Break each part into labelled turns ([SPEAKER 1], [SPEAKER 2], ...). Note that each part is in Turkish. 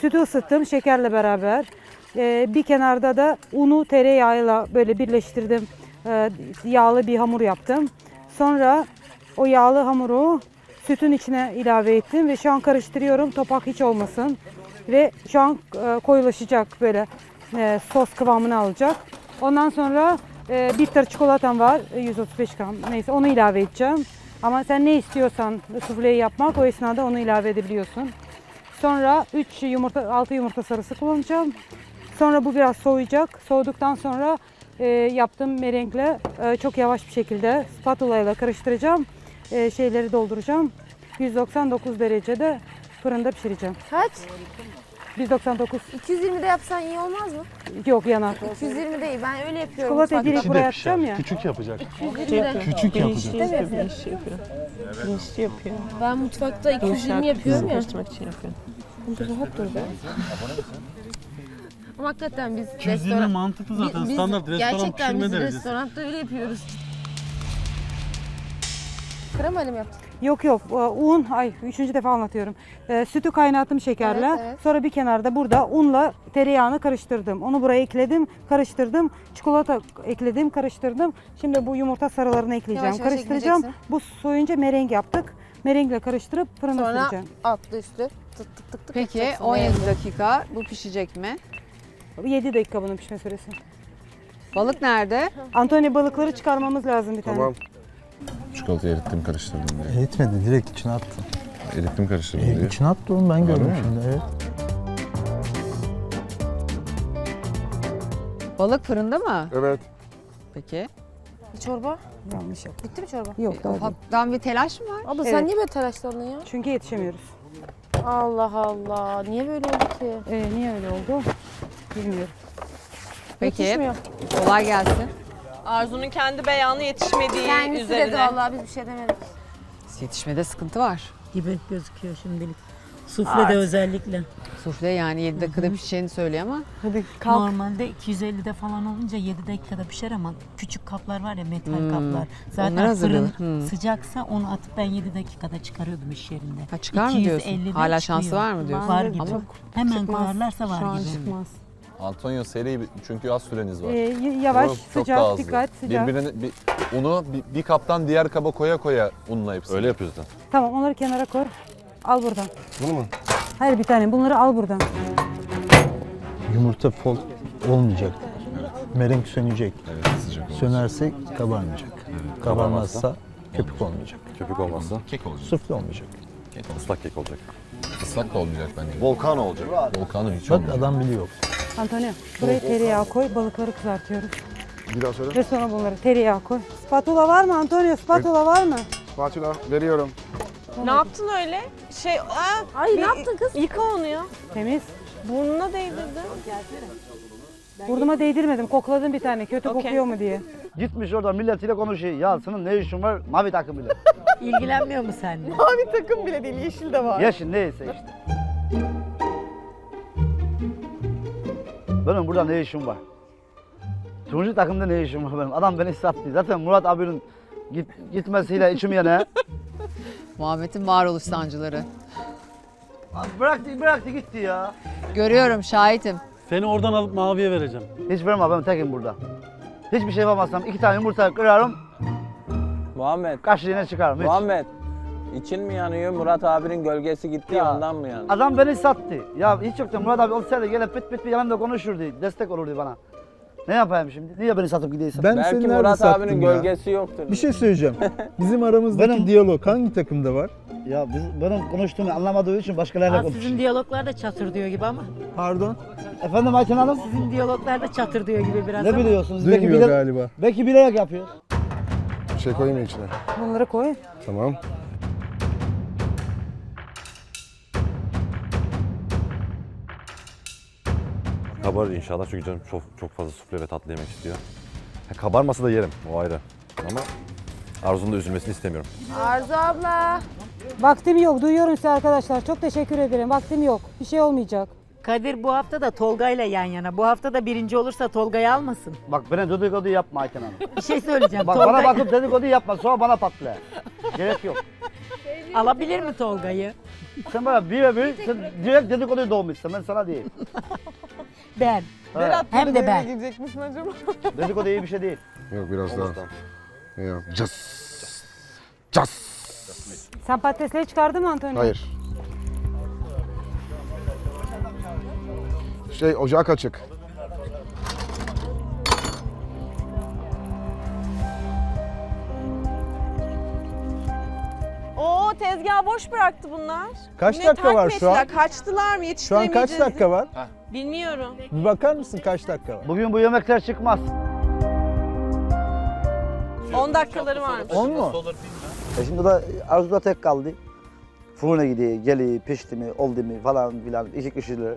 [SPEAKER 1] Sütü ısıttım şekerle beraber. Ee, bir kenarda da unu tereyağıyla böyle birleştirdim. Ee, yağlı bir hamur yaptım. Sonra o yağlı hamuru sütün içine ilave ettim ve şu an karıştırıyorum topak hiç olmasın. Ve şu an e, koyulaşacak böyle e, sos kıvamını alacak. Ondan sonra e, bitter çikolatam var e, 135 gram neyse onu ilave edeceğim. Ama sen ne istiyorsan sufleyi yapmak o esnada onu ilave edebiliyorsun. Sonra 3 yumurta, 6 yumurta sarısı kullanacağım. Sonra bu biraz soğuyacak. Soğuduktan sonra e, yaptığım merenkle e, çok yavaş bir şekilde spatula ile karıştıracağım. E, şeyleri dolduracağım. 199 derecede fırında pişireceğim.
[SPEAKER 2] Kaç?
[SPEAKER 1] 199
[SPEAKER 2] 220'de yapsan iyi olmaz mı?
[SPEAKER 1] yok yanar.
[SPEAKER 2] 220 değil. Ben öyle yapıyorum.
[SPEAKER 1] Çikolata direkt buraya atacağım ya.
[SPEAKER 3] Küçük yapacak.
[SPEAKER 2] 220'de.
[SPEAKER 3] Küçük yapacak.
[SPEAKER 4] yapıyor, bilinçli yapıyor.
[SPEAKER 2] Ben mutfakta 220 yapıyorum ya.
[SPEAKER 4] Karıştırmak için yapıyor.
[SPEAKER 2] Burada rahat dur be. Ama hakikaten biz
[SPEAKER 3] 220
[SPEAKER 2] restoran...
[SPEAKER 3] mantıklı zaten
[SPEAKER 2] Biz-
[SPEAKER 3] standart restoran
[SPEAKER 2] Gerçekten
[SPEAKER 3] pişirme
[SPEAKER 2] biz
[SPEAKER 3] derecesi.
[SPEAKER 2] restoranda öyle yapıyoruz. Kremalı mı yaptık?
[SPEAKER 1] Yok yok e, un ay üçüncü defa anlatıyorum. E, sütü kaynattım şekerle.
[SPEAKER 2] Evet, evet.
[SPEAKER 1] Sonra bir kenarda burada unla tereyağını karıştırdım. Onu buraya ekledim, karıştırdım. Çikolata ekledim, karıştırdım. Şimdi bu yumurta sarılarını ekleyeceğim.
[SPEAKER 2] Yavaş yavaş
[SPEAKER 1] Karıştıracağım.
[SPEAKER 2] ekleyeceksin.
[SPEAKER 1] Bu soyunca mereng yaptık. Merengle karıştırıp fırına
[SPEAKER 2] Sonra
[SPEAKER 1] süreceğim.
[SPEAKER 2] altlı üstü tık tık tık tık
[SPEAKER 5] Peki
[SPEAKER 2] yapacaksın.
[SPEAKER 5] 17 dakika bu pişecek mi?
[SPEAKER 1] 7 dakika bunun pişme süresi.
[SPEAKER 5] Balık nerede?
[SPEAKER 1] Antonio balıkları çıkarmamız lazım bir tane.
[SPEAKER 6] Tamam. Çikolatayı erittim karıştırdım diye.
[SPEAKER 7] Eritmedi direkt içine attı.
[SPEAKER 6] Erittim karıştırdım
[SPEAKER 7] E,
[SPEAKER 6] diye.
[SPEAKER 7] içine attı onu ben gördüm
[SPEAKER 6] mi?
[SPEAKER 7] şimdi evet.
[SPEAKER 5] Balık fırında mı?
[SPEAKER 6] Evet.
[SPEAKER 5] Peki.
[SPEAKER 2] Bir çorba.
[SPEAKER 1] Yanlış yaptım.
[SPEAKER 2] Bitti mi çorba?
[SPEAKER 1] Yok daha değil.
[SPEAKER 5] Ufaktan bir telaş mı var?
[SPEAKER 2] Abla
[SPEAKER 1] Evet.
[SPEAKER 2] sen niye böyle telaşlandın ya?
[SPEAKER 1] Çünkü yetişemiyoruz.
[SPEAKER 2] Allah Allah. Niye böyle oldu ki?
[SPEAKER 1] E, niye öyle oldu? Bilmiyorum.
[SPEAKER 5] Peki.
[SPEAKER 2] Yetişmiyor.
[SPEAKER 5] Kolay gelsin.
[SPEAKER 8] Arzu'nun kendi beyanı yetişmediği
[SPEAKER 2] Kendisi
[SPEAKER 8] üzerine.
[SPEAKER 2] dedi vallahi biz bir şey demedik.
[SPEAKER 5] Yetişmede sıkıntı var.
[SPEAKER 4] Gibi gözüküyor şimdilik. Sufle de özellikle.
[SPEAKER 5] Sufle yani 7 dakikada pişeceğini söylüyor ama.
[SPEAKER 1] Hadi kalk.
[SPEAKER 4] Normalde 250'de falan olunca 7 dakikada pişer ama küçük kaplar var ya metal
[SPEAKER 5] Hmm,
[SPEAKER 4] kaplar. Zaten
[SPEAKER 5] hazırlıyorlar.
[SPEAKER 4] fırın
[SPEAKER 5] Hmm.
[SPEAKER 4] sıcaksa onu atıp ben 7 dakikada çıkarıyordum iş yerinde.
[SPEAKER 5] Ha, çıkar mı diyorsun?
[SPEAKER 4] 250'de
[SPEAKER 5] Hala şansı var mı diyorsun?
[SPEAKER 4] Var gibi.
[SPEAKER 5] Ama
[SPEAKER 4] Hemen
[SPEAKER 1] Çıkmaz.
[SPEAKER 4] koyarlarsa var
[SPEAKER 1] Şu an
[SPEAKER 4] gibi.
[SPEAKER 1] çıkmaz.
[SPEAKER 6] Antonio seri bir- çünkü az süreniz var.
[SPEAKER 1] E, y- yavaş,
[SPEAKER 6] Çok-
[SPEAKER 1] sıcak,
[SPEAKER 6] hızlı.
[SPEAKER 1] dikkat, sıcak.
[SPEAKER 6] Birbirine bir, unu bir, bir kaptan diğer kaba koya koya unla hepsini. Öyle yapıyoruz da.
[SPEAKER 1] Tamam onları kenara koy. Al buradan.
[SPEAKER 6] Bunu mu?
[SPEAKER 1] Hayır bir tane bunları al buradan.
[SPEAKER 7] Yumurta fol olmayacak. Merenk sönecek.
[SPEAKER 6] Evet sıcak olmaz.
[SPEAKER 7] Sönerse kabarmayacak. Kabarmazsa köpük olmayacak.
[SPEAKER 6] Köpük olmazsa kek olacak.
[SPEAKER 7] Sufle olmayacak.
[SPEAKER 6] Islak kek olacak. Islak da olmayacak bence. Volkan olacak. Volkanı hiç
[SPEAKER 7] Bak
[SPEAKER 6] olmayacak.
[SPEAKER 7] adam biliyor.
[SPEAKER 1] Antonio buraya tereyağı koy. Balıkları kızartıyoruz.
[SPEAKER 6] Bir daha söyle.
[SPEAKER 1] Ve sonra bunları tereyağı koy. Spatula var mı Antonio? Spatula var mı?
[SPEAKER 6] Spatula veriyorum.
[SPEAKER 8] Ne yaptın öyle? Şey, aa,
[SPEAKER 2] Ay ne yaptın kız?
[SPEAKER 8] yıka onu ya.
[SPEAKER 1] Temiz.
[SPEAKER 8] Burnuna değdirdin.
[SPEAKER 1] Burnuma değdirmedim. Kokladım bir tane. Kötü
[SPEAKER 8] Okey.
[SPEAKER 1] kokuyor mu diye.
[SPEAKER 9] Gitmiş orada milletiyle konuşuyor. Ya senin ne işin var? Mavi takımıyla.
[SPEAKER 4] İlgilenmiyor mu seninle?
[SPEAKER 8] Mavi takım bile değil, yeşil de var.
[SPEAKER 9] Yaşın neyse işte. Benim burada ne işim var? Turuncu takımda ne işim var benim? Adam beni sattı. Zaten Murat abinin git, gitmesiyle içim yana.
[SPEAKER 5] Muhammed'in varoluş sancıları.
[SPEAKER 9] bıraktı, bıraktı gitti ya.
[SPEAKER 5] Görüyorum, şahitim.
[SPEAKER 3] Seni oradan alıp maviye vereceğim.
[SPEAKER 9] Hiç vermem ben tekim burada. Hiçbir şey yapamazsam iki tane yumurta kırarım,
[SPEAKER 10] Muhammed,
[SPEAKER 9] kaşığına çıkarım. Hiç.
[SPEAKER 10] Muhammed. İçin mi yanıyor? Murat abinin gölgesi gitti ya, ondan mı yanıyor?
[SPEAKER 9] Adam beni sattı. Ya hiç yoktu Murat abi olsaydı gelip pıt pıt bir yanımda konuşurdu. Destek olurdu bana. Ne yapayım şimdi? Niye beni satıp gidiyorsun?
[SPEAKER 7] Ben
[SPEAKER 10] Belki
[SPEAKER 7] seni nerede
[SPEAKER 10] Murat
[SPEAKER 7] sattım
[SPEAKER 10] abinin
[SPEAKER 7] ya?
[SPEAKER 10] gölgesi yoktur.
[SPEAKER 7] Bir şey söyleyeceğim. Bizim aramızdaki
[SPEAKER 9] Benim-
[SPEAKER 7] diyalog hangi takımda var?
[SPEAKER 9] Ya biz, benim konuştuğumu anlamadığı için başkalarıyla
[SPEAKER 4] Aa,
[SPEAKER 9] konuşuyor.
[SPEAKER 4] sizin diyaloglar da çatır diyor gibi ama.
[SPEAKER 7] Pardon.
[SPEAKER 9] Efendim Ayten Hanım?
[SPEAKER 4] Sizin diyaloglar da çatır diyor gibi biraz
[SPEAKER 9] Ne
[SPEAKER 4] ama.
[SPEAKER 9] biliyorsunuz? Belki,
[SPEAKER 7] Duymuyor
[SPEAKER 9] bile,
[SPEAKER 7] galiba.
[SPEAKER 9] belki bilerek yapıyor.
[SPEAKER 6] Bir şey koyayım mı içine?
[SPEAKER 1] Bunları koy.
[SPEAKER 6] Tamam. Kabarır inşallah çünkü canım çok çok fazla sufle ve tatlı yemek istiyor. Ha, kabarmasa da yerim o ayrı. Ama Arzu'nun da üzülmesini istemiyorum.
[SPEAKER 2] Arzu abla.
[SPEAKER 1] Vaktim yok. Duyuyorum sizi arkadaşlar. Çok teşekkür ederim. Vaktim yok. Bir şey olmayacak.
[SPEAKER 4] Kadir bu hafta da Tolga'yla yan yana. Bu hafta da birinci olursa Tolga'yı almasın.
[SPEAKER 9] Bak bana dedikodu yapma Ayten Hanım.
[SPEAKER 4] Bir şey söyleyeceğim.
[SPEAKER 9] Bak
[SPEAKER 4] Tolga...
[SPEAKER 9] bana bakıp dedikodu yapma sonra bana patla. Gerek yok.
[SPEAKER 4] Alabilir mi Tolga'yı?
[SPEAKER 9] Sen bana bir ve bir sen direkt dedikoduya doğmuşsun ben sana diyeyim.
[SPEAKER 4] Ben.
[SPEAKER 8] Berat
[SPEAKER 4] Hem de ben.
[SPEAKER 8] gidecek misin acaba?
[SPEAKER 9] Dedikodu iyi bir şey değil.
[SPEAKER 11] Yok biraz daha. Ya. Cas. Cas.
[SPEAKER 1] Sen patatesleri çıkardın mı Antonio?
[SPEAKER 11] Hayır. Şey ocak açık.
[SPEAKER 8] Oo tezgahı boş bıraktı bunlar.
[SPEAKER 7] Kaç
[SPEAKER 8] Ne
[SPEAKER 7] dakika var şu an?
[SPEAKER 8] takmettiler, Kaçtılar mı
[SPEAKER 7] Şu an
[SPEAKER 8] yetiştiremeyeceğiz.
[SPEAKER 7] kaç dakika var?
[SPEAKER 8] Bilmiyorum.
[SPEAKER 7] Bir bakar mısın kaç dakika var?
[SPEAKER 9] Bugün bu yemekler çıkmaz.
[SPEAKER 8] 10 dakikaları varmış.
[SPEAKER 7] 10 mu?
[SPEAKER 9] E şimdi da Arzu da tek kaldı. Fırına gidiyor, geliyor, pişti mi, oldu mu falan filan, işi kişileri.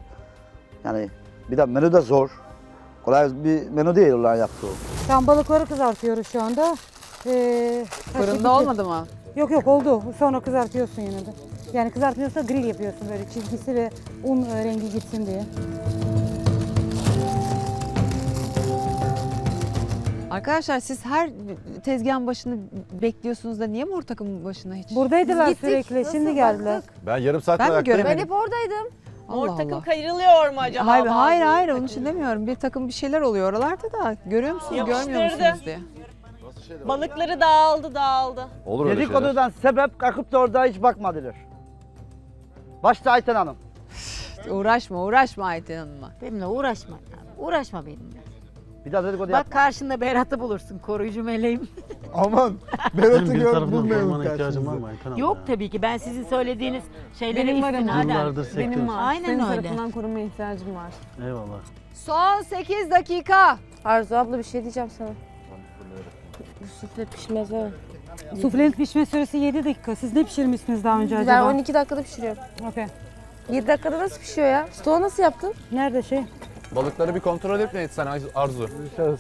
[SPEAKER 9] Yani bir de menü de zor. Kolay bir menü değil olan yaptığı.
[SPEAKER 1] Tam balıkları kızartıyoruz şu anda. Ee,
[SPEAKER 5] Fırında olmadı mı?
[SPEAKER 1] Yok yok oldu. Sonra kızartıyorsun yine de. Yani kızartmıyorsa grill yapıyorsun böyle çizgisi ve un e, rengi gitsin diye.
[SPEAKER 5] Arkadaşlar siz her tezgahın başını bekliyorsunuz da niye mor takımın başına hiç?
[SPEAKER 1] Buradaydılar
[SPEAKER 2] Gittik.
[SPEAKER 1] sürekli.
[SPEAKER 2] Nasıl
[SPEAKER 1] Şimdi geldiler.
[SPEAKER 2] baktık?
[SPEAKER 6] Ben yarım saattir
[SPEAKER 5] Ben mi
[SPEAKER 6] ayaktayım.
[SPEAKER 2] Ben
[SPEAKER 5] göremedim?
[SPEAKER 2] hep oradaydım.
[SPEAKER 8] Mor
[SPEAKER 5] Allah
[SPEAKER 8] takım
[SPEAKER 5] Allah.
[SPEAKER 8] kayırılıyor mu acaba?
[SPEAKER 5] Hayır
[SPEAKER 8] bazı
[SPEAKER 5] hayır hayır onun için demiyorum. Bir takım bir şeyler oluyor oralarda da görüyor musunuz görmüyor
[SPEAKER 8] Yapıştırdı.
[SPEAKER 5] musunuz diye.
[SPEAKER 8] Balıkları dağıldı dağıldı.
[SPEAKER 6] Olur öyle şeyler.
[SPEAKER 9] Dedikodudan sebep kalkıp da orada hiç bakmadılar. Başta Ayten Hanım.
[SPEAKER 5] Uğraşma uğraşma Ayten Hanım'la.
[SPEAKER 4] Benimle uğraşma. Uğraşma benimle.
[SPEAKER 9] Bir daha dedikodu yap.
[SPEAKER 4] Bak karşında Berat'ı bulursun. Koruyucu meleğim.
[SPEAKER 7] Aman
[SPEAKER 3] Benim
[SPEAKER 7] Berat'ı
[SPEAKER 3] bir
[SPEAKER 7] gör
[SPEAKER 3] tarafından
[SPEAKER 7] bulmayalım
[SPEAKER 3] korumana ihtiyacım var
[SPEAKER 7] karşımıza.
[SPEAKER 3] mı abla
[SPEAKER 4] Yok
[SPEAKER 3] ya?
[SPEAKER 4] tabii ki. Ben sizin söylediğiniz şeylere
[SPEAKER 8] Benim var ama.
[SPEAKER 4] istinaden.
[SPEAKER 3] Yıllardır sektörüm.
[SPEAKER 4] Aynen
[SPEAKER 8] Senin
[SPEAKER 4] öyle.
[SPEAKER 8] tarafından korunmaya ihtiyacım var.
[SPEAKER 3] Eyvallah.
[SPEAKER 5] Son 8 dakika.
[SPEAKER 2] Arzu abla bir şey diyeceğim sana. Bu sufle pişmez ha.
[SPEAKER 1] Suflenin pişme süresi 7 dakika. Siz ne pişirmişsiniz daha önce
[SPEAKER 2] Ben
[SPEAKER 1] acaba?
[SPEAKER 2] 12 dakikada pişiriyorum.
[SPEAKER 1] Okey.
[SPEAKER 2] 7 dakikada nasıl pişiyor ya? Stoğu nasıl yaptın?
[SPEAKER 1] Nerede şey?
[SPEAKER 10] Balıkları bir kontrol et sen Arzu.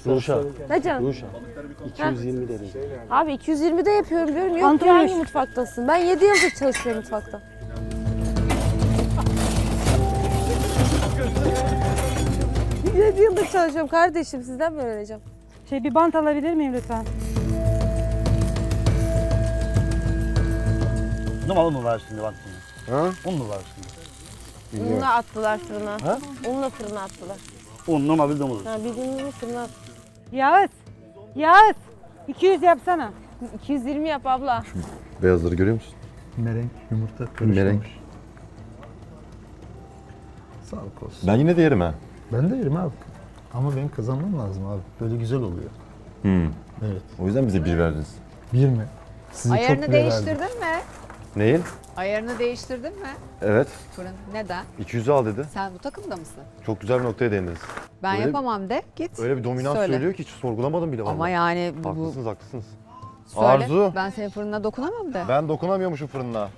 [SPEAKER 3] Ruşa.
[SPEAKER 2] Ne can?
[SPEAKER 3] Ruşa. 220 derece.
[SPEAKER 2] Abi 220'de yapıyorum diyorum. Yok
[SPEAKER 1] Antonio.
[SPEAKER 2] hangi mutfaktasın? Ben 7 yıldır çalışıyorum mutfakta. Yedi yıldır çalışıyorum kardeşim. Sizden mi öğreneceğim?
[SPEAKER 1] Şey bir bant alabilir miyim lütfen?
[SPEAKER 9] Numaralı mı var şimdi bak şimdi?
[SPEAKER 11] Ha?
[SPEAKER 9] Un mu var şimdi?
[SPEAKER 2] Unla attılar fırına. Unla fırına attılar.
[SPEAKER 9] Un numara bildiğimiz.
[SPEAKER 2] Ha bildiğin fırına at.
[SPEAKER 1] Yağız. Yağız. 200 yapsana.
[SPEAKER 2] 220 yap abla.
[SPEAKER 6] Beyazları görüyor musun?
[SPEAKER 7] Merenk yumurta karıştırmış.
[SPEAKER 6] Merenk.
[SPEAKER 7] Sağlık olsun.
[SPEAKER 6] Ben yine de yerim ha.
[SPEAKER 7] Ben de yerim abi. Ama benim kazanmam lazım abi. Böyle güzel oluyor.
[SPEAKER 6] Hmm.
[SPEAKER 7] Evet.
[SPEAKER 6] O yüzden bize bir verdiniz.
[SPEAKER 7] Bir mi? Size çok
[SPEAKER 5] Ayarını
[SPEAKER 7] verdim.
[SPEAKER 5] değiştirdin mi?
[SPEAKER 6] Neyin?
[SPEAKER 5] Ayarını değiştirdin mi?
[SPEAKER 6] Evet.
[SPEAKER 5] Fırın. Neden?
[SPEAKER 6] 200'ü al dedi.
[SPEAKER 5] Sen bu takımda mısın?
[SPEAKER 6] Çok güzel bir noktaya değindiniz.
[SPEAKER 5] Ben
[SPEAKER 6] Öyle-
[SPEAKER 5] yapamam de git.
[SPEAKER 6] Öyle bir dominant
[SPEAKER 5] Söyle.
[SPEAKER 6] söylüyor ki hiç sorgulamadım bile
[SPEAKER 5] Ama
[SPEAKER 6] vallahi.
[SPEAKER 5] yani bu
[SPEAKER 6] Haklısınız haklısınız.
[SPEAKER 5] söyle.
[SPEAKER 6] Arzu.
[SPEAKER 5] Ben senin fırınına dokunamam de.
[SPEAKER 6] Ben dokunamıyormuşum fırınına.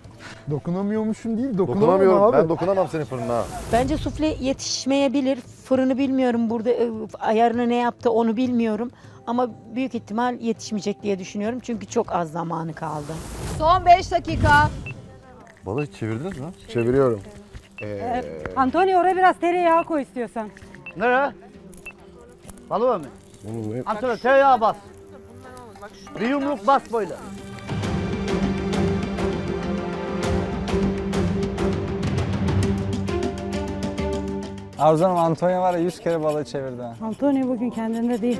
[SPEAKER 7] Dokunamıyormuşum değil, dokunamam
[SPEAKER 6] Dokunamıyorum.
[SPEAKER 7] abi.
[SPEAKER 6] Ben dokunamam senin fırınına.
[SPEAKER 4] Bence sufle yetişmeyebilir. Fırını bilmiyorum burada e, ayarını ne yaptı onu bilmiyorum. Ama büyük ihtimal yetişmeyecek diye düşünüyorum. Çünkü çok az zamanı kaldı.
[SPEAKER 5] Son 5 dakika.
[SPEAKER 6] Balığı çevirdiniz mi?
[SPEAKER 11] Çeviriyorum.
[SPEAKER 1] Antonio oraya biraz tereyağı koy istiyorsan.
[SPEAKER 9] Nereye? Balığı mı?
[SPEAKER 11] Bunu buraya-
[SPEAKER 9] Antrenör tereyağı bas. Bir yumruk bas böyle.
[SPEAKER 10] Arzu Hanım Antonio var ya 100 kere balığı çevirdi.
[SPEAKER 1] Antonio bugün kendinde değil.